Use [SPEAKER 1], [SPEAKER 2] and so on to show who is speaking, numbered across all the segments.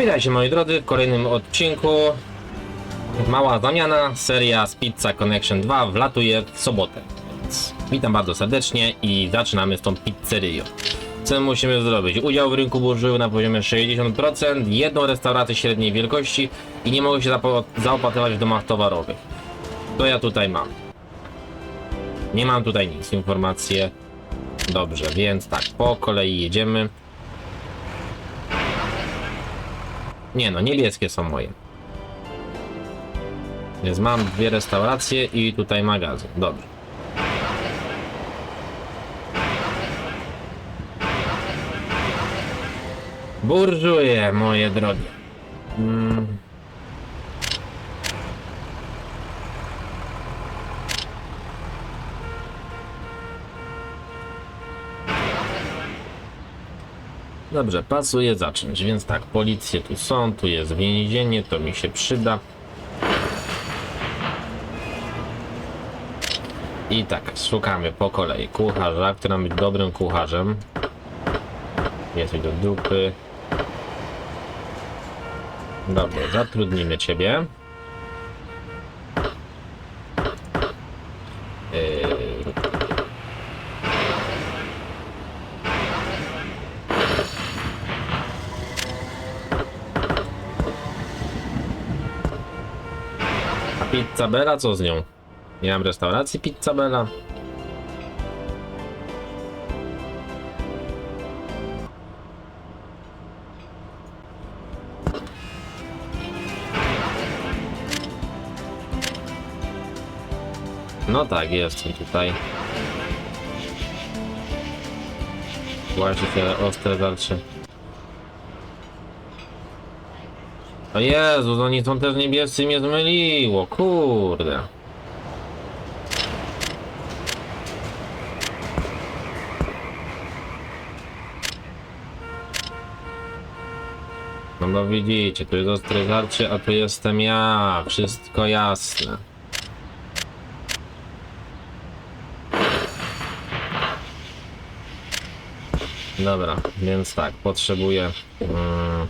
[SPEAKER 1] Witajcie moi drodzy w kolejnym odcinku. Mała zamiana, seria z Pizza Connection 2 wlatuje w sobotę. Więc witam bardzo serdecznie i zaczynamy z tą pizzerią. Co musimy zrobić? Udział w rynku burżuju na poziomie 60%, jedną restaurację średniej wielkości i nie mogę się zaopatrywać w domach towarowych. To ja tutaj mam. Nie mam tutaj nic, informacje. Dobrze, więc tak, po kolei jedziemy. Nie no, niebieskie są moje. Więc mam dwie restauracje i tutaj magazyn. Dobrze. Burżuje, moje drogie. Mm. Dobrze, pasuje zacząć, więc tak, policje tu są, tu jest więzienie, to mi się przyda. I tak, szukamy po kolei kucharza, który ma być dobrym kucharzem. Jesteś do dupy. Dobra, zatrudnimy ciebie. A pizza Bella co z nią? Nie mam restauracji Pizza Bella. No tak, jestem tutaj. Właśnie te ostre żarcie. O Jezu, oni są też niebiescy mnie zmyliło, kurde. No bo widzicie, tu jest ostre żarcie, a tu jestem ja, wszystko jasne. Dobra, więc tak, potrzebuję... Mm,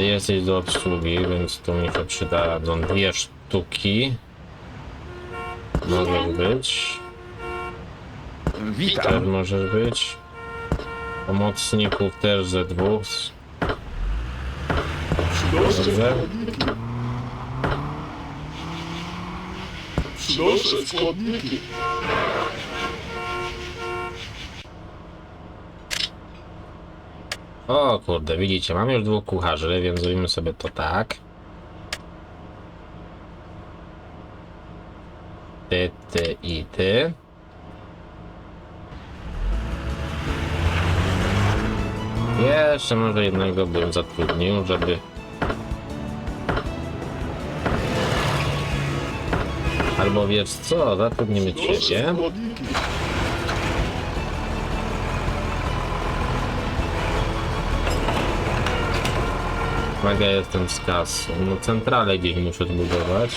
[SPEAKER 1] ty jesteś do obsługi, więc tu mi się przydadzą dwie sztuki. Możesz być. Też
[SPEAKER 2] Witam.
[SPEAKER 1] możesz być. Pomocników też ze dwóch. Dobrze.
[SPEAKER 2] Przynoszę składniki.
[SPEAKER 1] O kurde, widzicie, mamy już dwóch kucharzy, więc zrobimy sobie to tak. Ty, ty i ty. Jeszcze może jednego bym zatrudnił, żeby... Albo wiesz co, zatrudnimy ciebie. Uwaga, jestem z kasą. No centralę gdzieś muszę zbudować.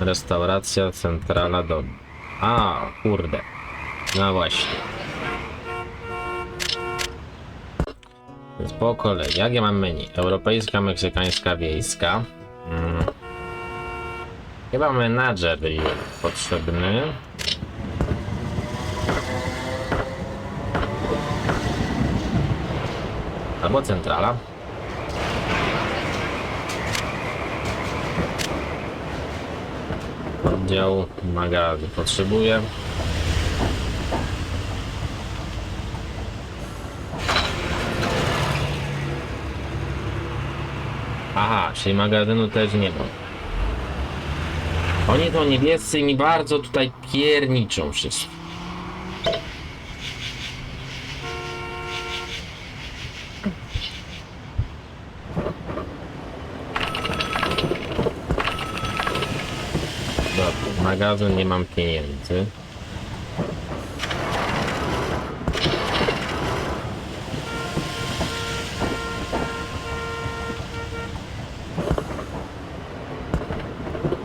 [SPEAKER 1] Restauracja, centrala, do... A, kurde. No właśnie. Więc po kolei, jak ja mam menu? Europejska, meksykańska, wiejska. Mm. Chyba menadżer jest potrzebny. Albo centrala. Oddział magazyn potrzebuję. Aha, czyli magazynu też nie ma. Oni to niebiescy mi bardzo tutaj pierniczą wszyscy. Dobra, magazyn nie mam pieniędzy.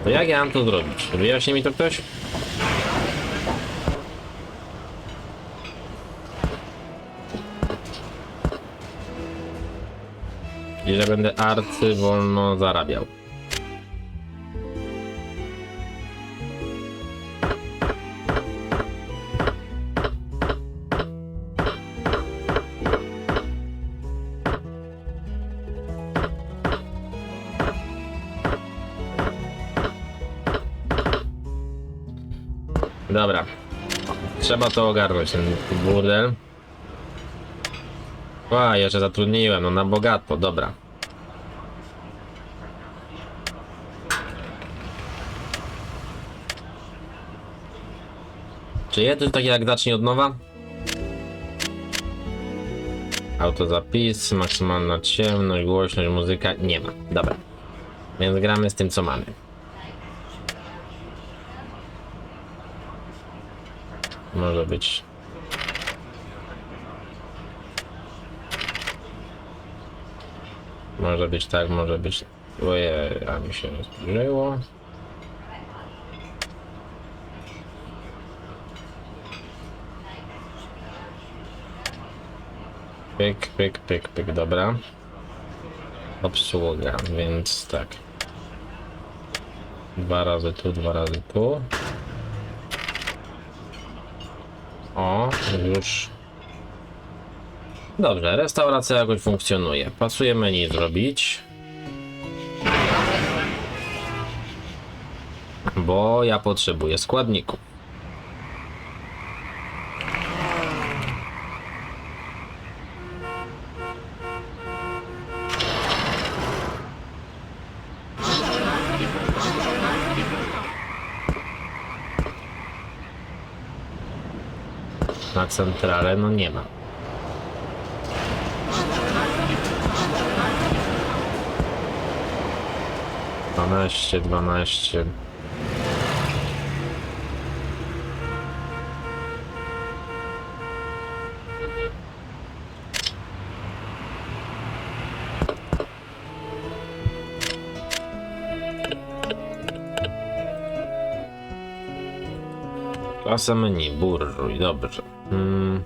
[SPEAKER 1] To jak ja mam to zrobić? Wyjaśni mi to ktoś? I że będę arcy wolno zarabiał. Dobra. Trzeba to ogarnąć, ten burdel. A, jeszcze zatrudniłem, no na bogato, dobra. Czy jest coś takiego jak zacznie od nowa? Autozapis, maksymalna ciemność, głośność, muzyka, nie ma. Dobra. Więc gramy z tym co mamy. Może być. Może być tak, może być. Oje, a mi się zbliżyło. Pyk, pyk, pyk, pyk, dobra. Obsługa, więc tak. Dwa razy tu, dwa razy tu. O, już. Dobrze, restauracja jakoś funkcjonuje. Pasuje menu zrobić. Bo ja potrzebuję składników. Na centrale no nie ma. Dwanaście, dwanaście. Klasa menu, burżuj, dobrze. Mm.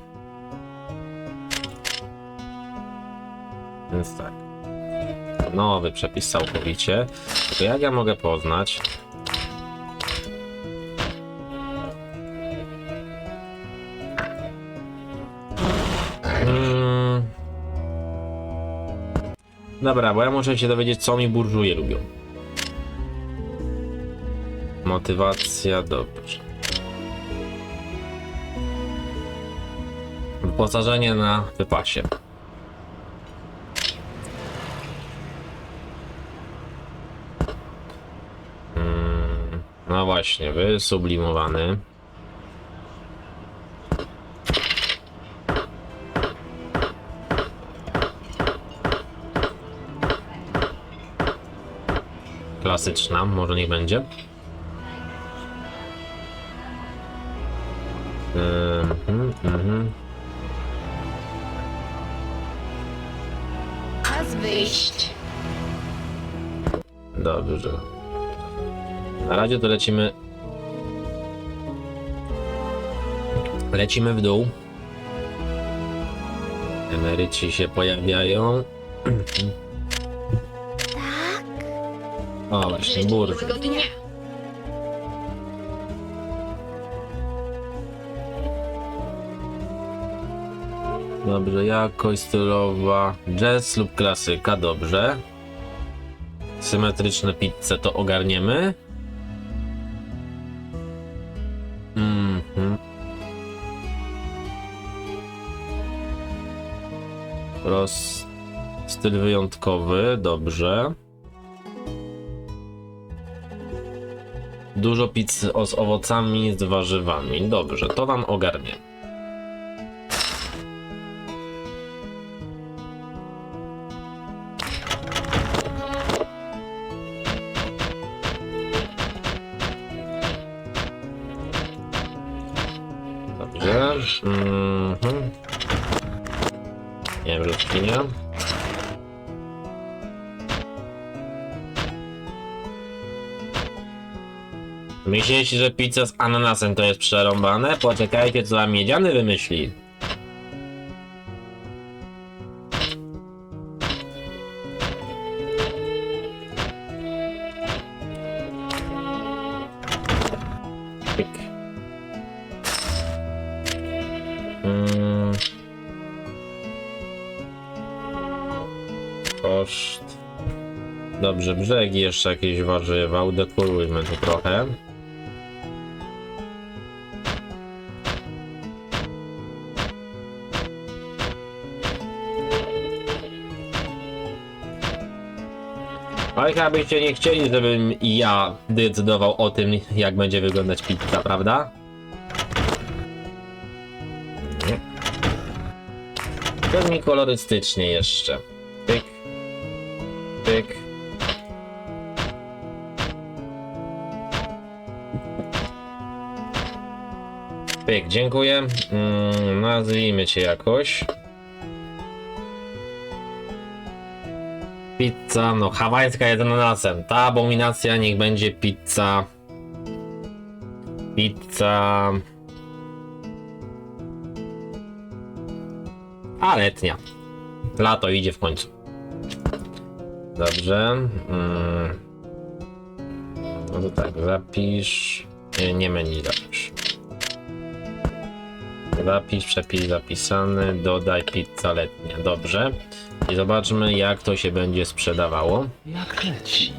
[SPEAKER 1] Więc tak. Nowy przepis całkowicie. Tylko jak ja mogę poznać? Mm. Dobra, bo ja muszę się dowiedzieć, co mi burżuje lubią. Motywacja, dobrze. Wyposażenie na wypasie. Mm, No właśnie, wysublimowany. Klasyczna, może niech będzie. Mhm, mhm. Dobrze. Na razie to lecimy. Lecimy w dół. Emeryci się pojawiają. O, właśnie,
[SPEAKER 2] Życzę
[SPEAKER 1] bur.
[SPEAKER 2] miłego dnia.
[SPEAKER 1] Dobrze, jakość stylowa. Jazz lub klasyka, dobrze. Symetryczne pizze to ogarniemy. Mhm. Roz... Styl wyjątkowy, dobrze. Dużo pizzy z owocami, z warzywami. Dobrze, to wam ogarnię. Myślicie, że pizza z ananasem to jest przerąbane? Poczekajcie, co wam miedziany wymyśli. Pyk. Mm. Koszt. Dobrze, brzegi jeszcze jakieś warzywa, udekorujmy to trochę. Ale chyba byście nie chcieli, żebym ja decydował o tym, jak będzie wyglądać pizza, prawda? Nie. To mi kolorystycznie jeszcze. Pyk. Pyk. Pyk, dziękuję. Mm, nazwijmy cię jakoś. Pizza, no hawajska ananasem. Ta abominacja niech będzie pizza. Pizza. A letnia. Lato idzie w końcu. Dobrze. Mm. No to tak, zapisz. Nie, nie menu zapisz. Zapisz, przepis zapisany, dodaj pizza letnia. Dobrze. I zobaczmy, jak to się będzie sprzedawało.
[SPEAKER 2] Jak leci?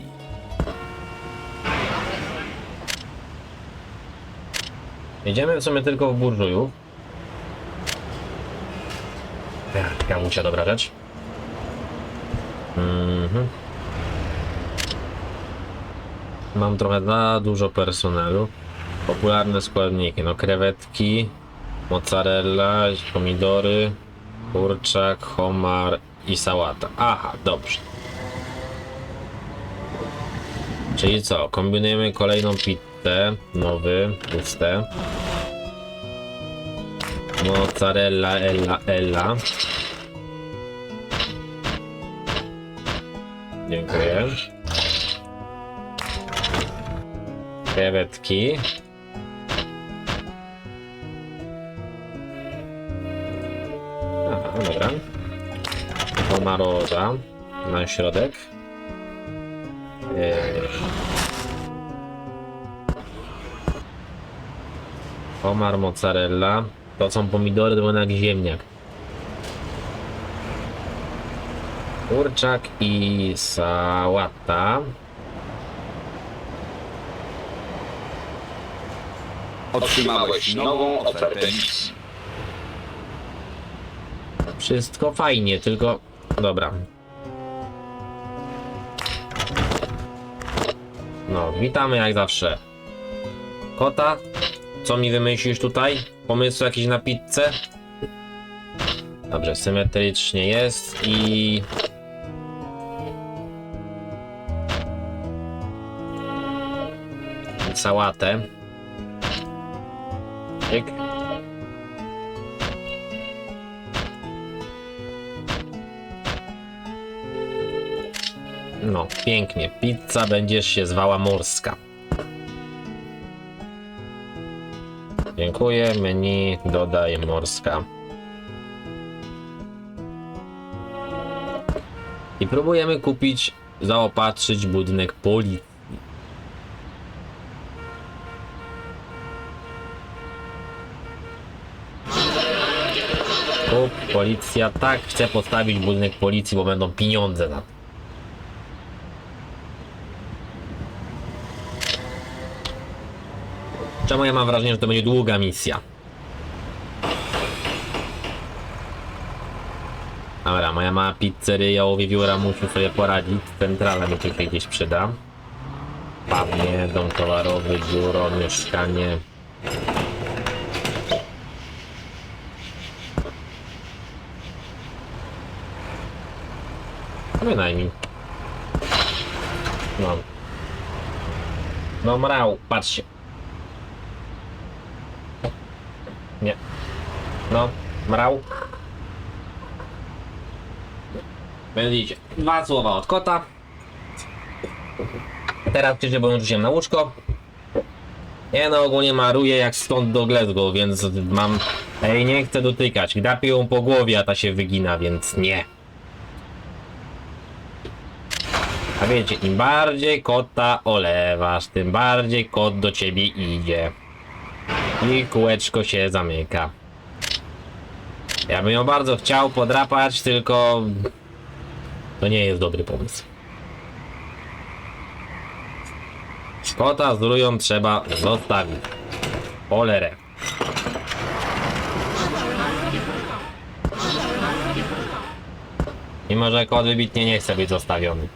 [SPEAKER 1] Jedziemy w sumie tylko w burżujów. Ech, Kamusia, dobra rzecz. Mhm. Mam trochę za dużo personelu. Popularne składniki, no krewetki, mozzarella, pomidory, kurczak, homar i sałata. Aha, dobrze. Czyli co? Kombinujemy kolejną pizzę, nowy, puste. Mozzarella, ella, ella. Dziękuję. Krewetki. Pomaroza na środek. Eee. Pomar, mozzarella. To są pomidory, to jak ziemniak. Kurczak i sałata.
[SPEAKER 2] Otrzymałeś nową ofertę misji.
[SPEAKER 1] Wszystko fajnie, tylko... Dobra. No, witamy jak zawsze. Kota, co mi wymyślisz tutaj? Pomysł jakiś na pizzę? Dobrze, symetrycznie jest i... Sałatę. No, pięknie. Pizza będziesz się zwała morska. Dziękuję. Menu dodaj morska. I próbujemy kupić, zaopatrzyć budynek policji. Policja, tak, chcę postawić budynek policji, bo będą pieniądze na to. Czemu ja mam wrażenie, że to będzie długa misja? Dobra, moja mała pizzeria wiewióra musi sobie poradzić. Centrala mi tutaj gdzieś przyda. Pawnie, dom towarowy, biuro, mieszkanie. Wynajmij. No. No mrał, patrzcie. Nie. No, mrał. Będziecie. Dwa słowa od kota. Teraz krzyczy, bo rzuciłem na łóżko. Ja no ogólnie maruję jak stąd do Glasgow, więc mam... Ej, nie chcę dotykać. Gapię ją po głowie, a ta się wygina, więc nie. A wiecie, im bardziej kota olewasz, tym bardziej kot do ciebie idzie. I kółeczko się zamyka. Ja bym ją bardzo chciał podrapać, tylko... To nie jest dobry pomysł. Kota z rują trzeba zostawić. Polerę. Mimo, że kot wybitnie nie chce być zostawiony.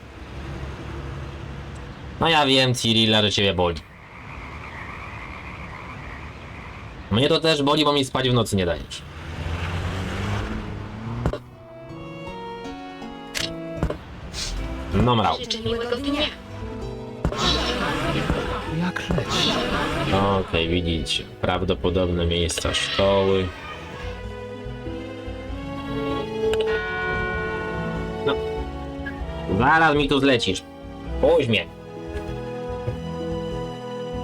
[SPEAKER 1] No ja wiem, Cyrilla, że ciebie boli. Mnie to też boli, bo mi spać w nocy nie dajesz. No mrał.
[SPEAKER 3] Życzę miłego dnia.
[SPEAKER 2] Jak leci?
[SPEAKER 1] Okej, widzicie. Prawdopodobne miejsca szkoły. No. Zaraz mi tu zlecisz. Mnie.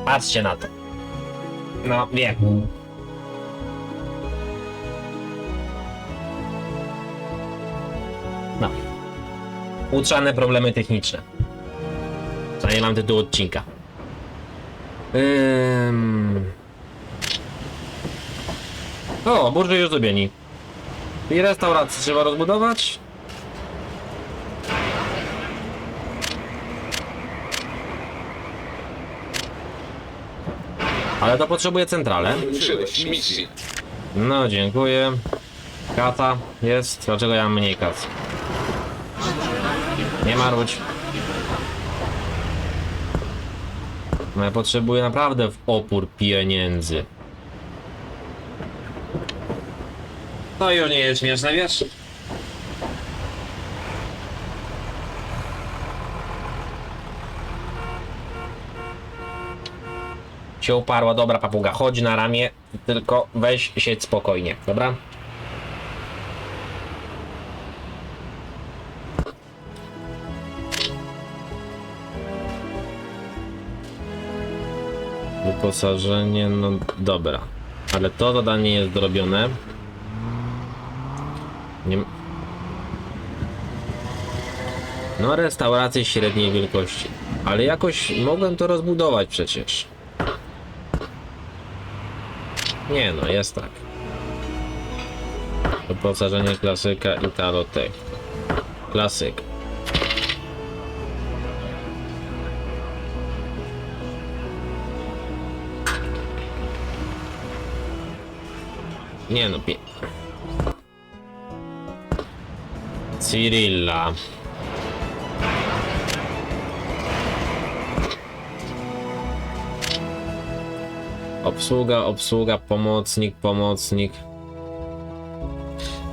[SPEAKER 1] Patrzcie na to. No, wiem. No. Utrzane problemy techniczne. Nie mam tytułu odcinka. Ym... O, burże już zrobieni. I restaurację trzeba rozbudować. Ale to potrzebuje centralę. No, dziękuję. Kata jest. Dlaczego ja mam mniej kas? Nie marudź. No ja potrzebuję naprawdę w opór pieniędzy. To już nie jest śmieszne, wiesz? Się uparła, dobra papuga, chodź na ramię, tylko weź siedź spokojnie, dobra? Wyposażenie, no dobra. Ale to zadanie jest zrobione. Nie... No restauracje średniej wielkości. Ale jakoś mogłem to rozbudować przecież. Nie no, jest tak. Wyposażenie klasyka Italotech. Klasyk. Nie no, pie... Cyrilla. Obsługa, obsługa, pomocnik, pomocnik.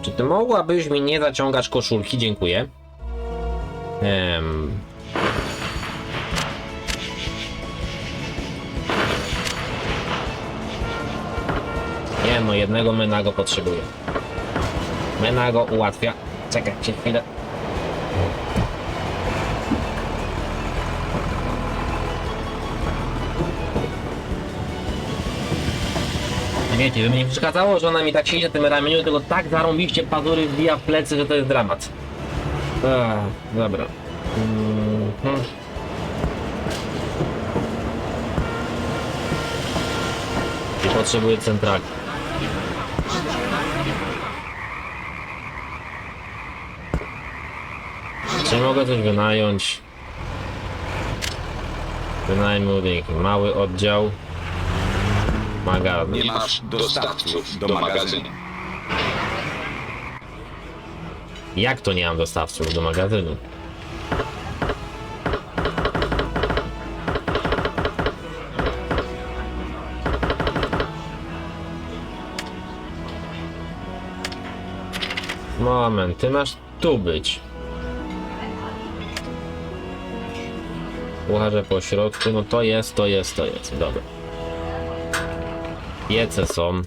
[SPEAKER 1] Czy ty mogłabyś mi nie zaciągać koszulki? Dziękuję. Em. Nie no, jednego menago potrzebuję. Menago ułatwia. Czekajcie chwilę. Wiecie, by mi nie przeszkadzało, że ona mi tak siedzi na tym ramieniu, tylko tak zarąbiście pazury wbija w plecy, że to jest dramat. Ech, dobra. Mhm. I potrzebuję centrali. Czy mogę coś wynająć? Wynajmę budynki. Mały oddział.
[SPEAKER 2] Nie masz dostawców do magazynu.
[SPEAKER 1] Jak to nie mam dostawców do magazynu? Moment, ty masz tu być. Kucharze po środku, no to jest, to jest, to jest, dobra. Piece są.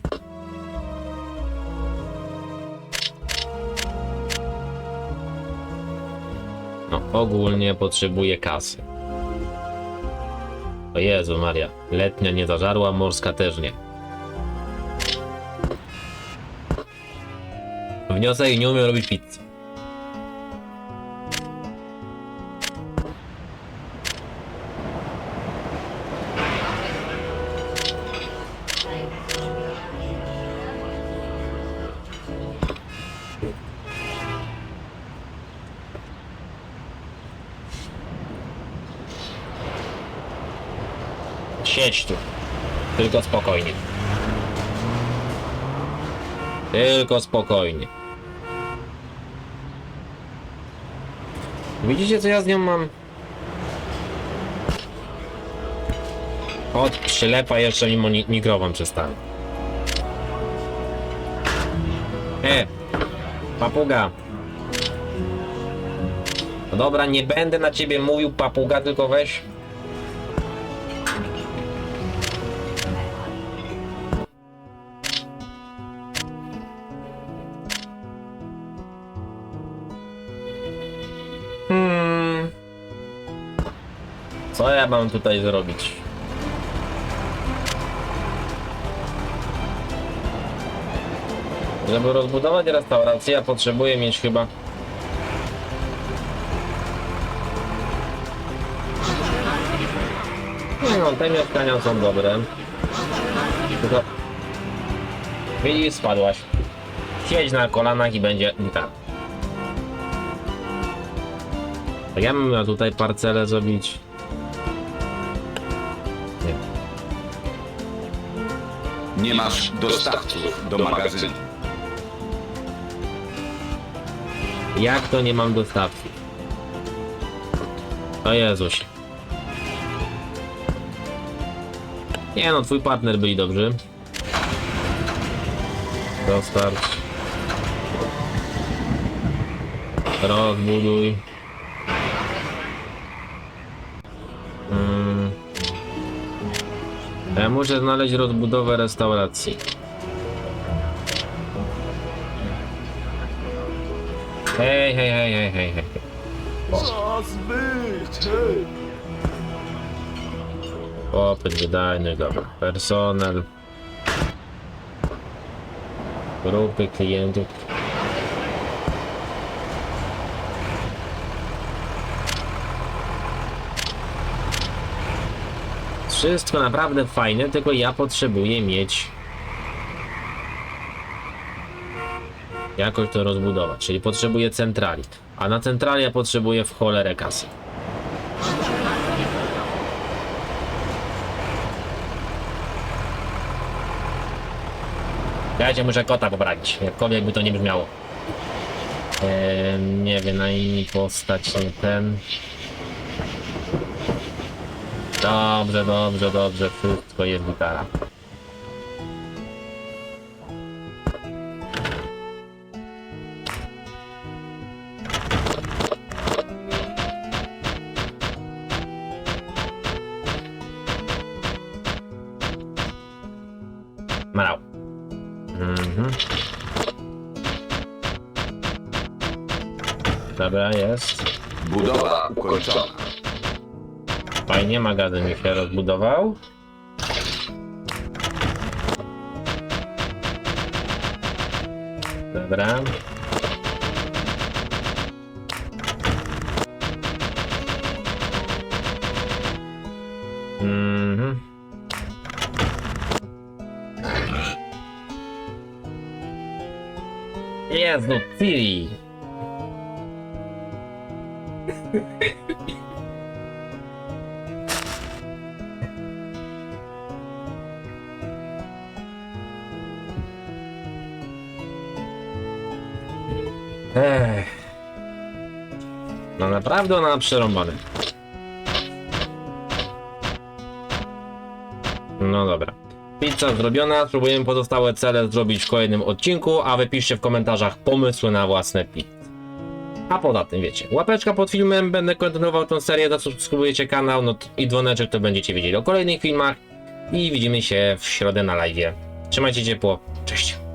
[SPEAKER 1] No, ogólnie potrzebuję kasy. O Jezu Maria, letnia nie zażarła, morska też nie. Wniosek nie umiem robić pizzy. Siedź tu. Tylko spokojnie. Tylko spokojnie. Widzicie co ja z nią mam? Od przylepa jeszcze mimo mikrofon przystałem. E! Papuga! No dobra, nie będę na ciebie mówił papuga, tylko weź ja mam tutaj zrobić? Żeby rozbudować restaurację, ja potrzebuję mieć chyba. No, te mieszkania są dobre. Tylko. Widzisz, spadłaś. Siedź na kolanach i będzie tak. Ja miał tutaj parcelę zrobić. Nie
[SPEAKER 2] masz dostawców do magazynu.
[SPEAKER 1] Jak to nie mam dostawcy? O Jezuś. Nie no, twój partner byli dobrzy. Dostarcz. Rozbuduj. Muszę znaleźć rozbudowę restauracji. Hej, hej, hej, hej, hej, hej. Popyt wydajny, dobra. Personel. Grupy klientów. Wszystko naprawdę fajne, tylko ja potrzebuję mieć jakoś to rozbudować, czyli potrzebuję centrali. A na centrali ja potrzebuję w cholerę kasy. Ja cię muszę kota poprawić, jakkolwiek by to nie brzmiało. Eee, nie wiem, na inni postać, nie ten. Dobrze, dobrze, dobrze, wszystko jest gitara. Mhm. Dobra, jest.
[SPEAKER 2] Budowa ukończona.
[SPEAKER 1] Fajnie, magazyn mi się rozbudował. Dobra. Mhm. Jezu, Ciri! Ech. No naprawdę ona przerąbane. No dobra. Pizza zrobiona, spróbujemy pozostałe cele zrobić w kolejnym odcinku, a wy piszcie w komentarzach pomysły na własne pizze. A poza tym wiecie, łapeczka pod filmem, będę kontynuował tą serię, zasubskrybujecie kanał, no i dzwoneczek, to będziecie wiedzieli o kolejnych filmach i widzimy się w środę na live. Trzymajcie ciepło, cześć.